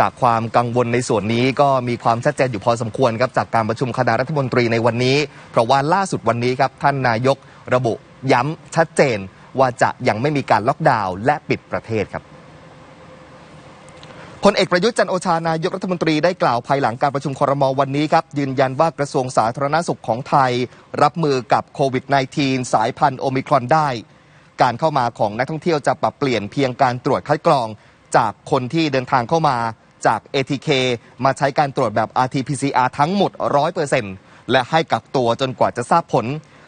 จากความกังวลในส่วนนี้ก็มีความชัดเจนอยู่พอสมควรครับจากการประชุมคณะรัฐมนตรีในวันนี้ เพราะว่าล่าสุดวันนี้ครับท่านนายกระบุย้ำชัดเจนว่าจะยังไม่มีการล็อกดาวน์และปิดประเทศครับพลเอกประยุทธ์จันโอชานายกรัฐมนตรีได้กล่าวภายหลังการประชุมครมวันนี้ครับ ยืนยันว่ากระทรวงสาธารณสุขของไทย รับมือกับโควิด -19 สายพันธุ์โอมิครอนได้ การเข้ามาของนักท่องเที่ยวจะปรับเปลี่ยนเพียงการตรวจคัดกรองจากคนที่เดินทางเข้ามา จาก ATK มาใช้การตรวจแบบ RT-PCR ทั้งหมด 100%และให้กักตัวจนกว่าจะทราบผล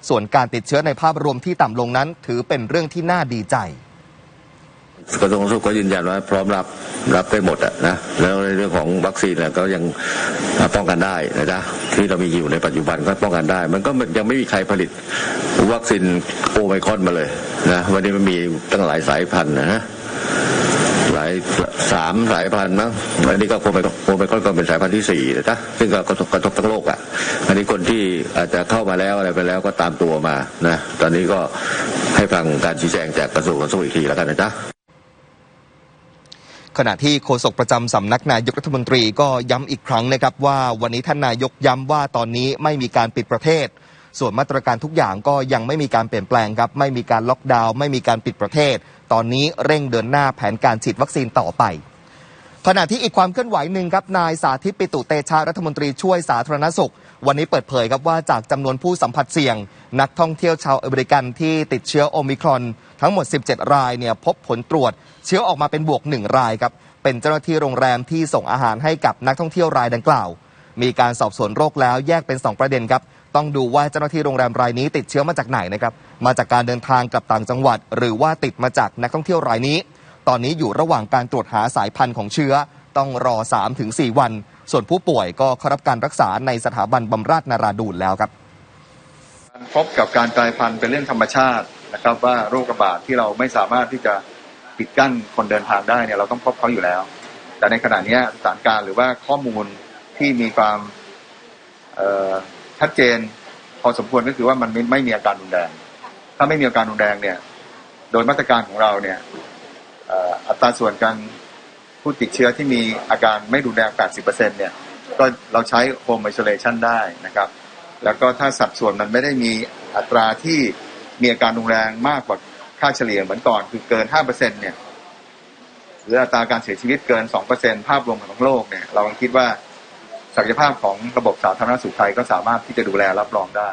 ส่วนการติดเชื้อในภาพรวมที่ต่ำลงนั้น ถือเป็นเรื่องที่น่าดีใจกระทรวงสาธารณสุขก็ยืนยันว่าพร้อมรับรับได้หมดอะนะแล้วในเรื่องของวัคซีนเนี่ยก็ยังป้องกันได้นะจ๊ะที่เรามีอยู่ในปัจจุบันก็ป้องกันได้ มันก็ยังไม่มีใครผลิตวัคซีนโอไมคอนมาเลยนะวันนี้มันมีตั้งหลายสายพันธุ์นะ หลายสามสายพันธุ์มั้งอันนี้ก็โอไมโอไมครอนก็เป็นสายพันธุ์ที่สี่นะจ๊ะซึ่งก็กระทบกระทบทั้งโลกอะ อันนี้คนที่อาจจะเข้ามาแล้วอะไรไปแล้วก็ตามตัวมานะ ตอนนี้ก็ให้ฟังการชี้แจงจากกระทรวงสาธารณสุขอีกทีแล้วกันนะจ๊ะขณะที่โฆษกประจำสำนักนายกรัฐมนตรีก็ย้ำอีกครั้งนะครับว่าวันนี้ท่านนายกย้ำว่าตอนนี้ไม่มีการปิดประเทศ ส่วนมาตรการทุกอย่างก็ยังไม่มีการเปลี่ยนแปลงครับไม่มีการล็อกดาวน์ไม่มีการปิดประเทศ ตอนนี้เร่งเดินหน้าแผนการฉีดวัคซีนต่อไปขณะที่อีกความเคลื่อนไหวหนึ่งครับนายสาธิตปิตุเตชะรัฐมนตรีช่วยสาธารณสุข วันนี้เปิดเผยครับว่าจากจำนวนผู้สัมผัสเสี่ยง นักท่องเที่ยวชาวอเมริกันที่ติดเชื้อโอมิครอน ทั้งหมด 17 รายเนี่ยพบผลตรวจ เชื้อออกมาเป็นบวก 1 รายครับ เป็นเจ้าหน้าที่โรงแรมที่ส่งอาหารให้กับนักท่องเที่ยวรายดังกล่าว มีการสอบสวนโรคแล้วแยกเป็น 2 ประเด็นครับ ต้องดูว่าเจ้าหน้าที่โรงแรมรายนี้ ติดเชื้อมาจากไหนนะครับ มาจากการเดินทางกลับต่างจังหวัด หรือว่าติดมาจากนักท่องเที่ยวรายนี้ ตอนนี้อยู่ระหว่างการตรวจหาสายพันธุ์ของเชื้อ ต้องรอ 3-4 วัน ส่วนผู้ป่วยก็เข้ารับการรักษาในสถาบันบำราศนาราดูนแล้วครับพบกับการกลายพันธุ์เป็นเรื่องธรรมชาตินะครับ ว่าโรคระบาดที่เราไม่สามารถที่จะปิดกั้นคนเดินทางได้เนี่ยเราต้องพบเขาอยู่แล้ว แต่ในขณะนี้สถานการณ์หรือว่าข้อมูลที่มีความ ชัดเจน พอสมควรก็คือว่ามันไม่ไม่มีอาการรุนแรง ถ้าไม่มีอาการรุนแรงเนี่ย โดยมาตรการของเราเนี่ยอัตราส่วนการผู้ติดเชื้อที่มีอาการไม่รุนแรง 80%เนี่ย ก็เราใช้ home isolation ได้นะครับ แล้วก็ถ้าสัดส่วนมันไม่ได้มีอัตราที่มีอาการรุนแรงมากกว่าค่าเฉลี่ยเหมือนก่อนคือเกิน 5%เนี่ย หรืออัตราการเสียชีวิตเกิน 2%ภาพรวมของโลกเนี่ย เราคิดว่า ศักยภาพของระบบสาธารณสุขไทยก็สามารถที่จะดูแลรับรองได้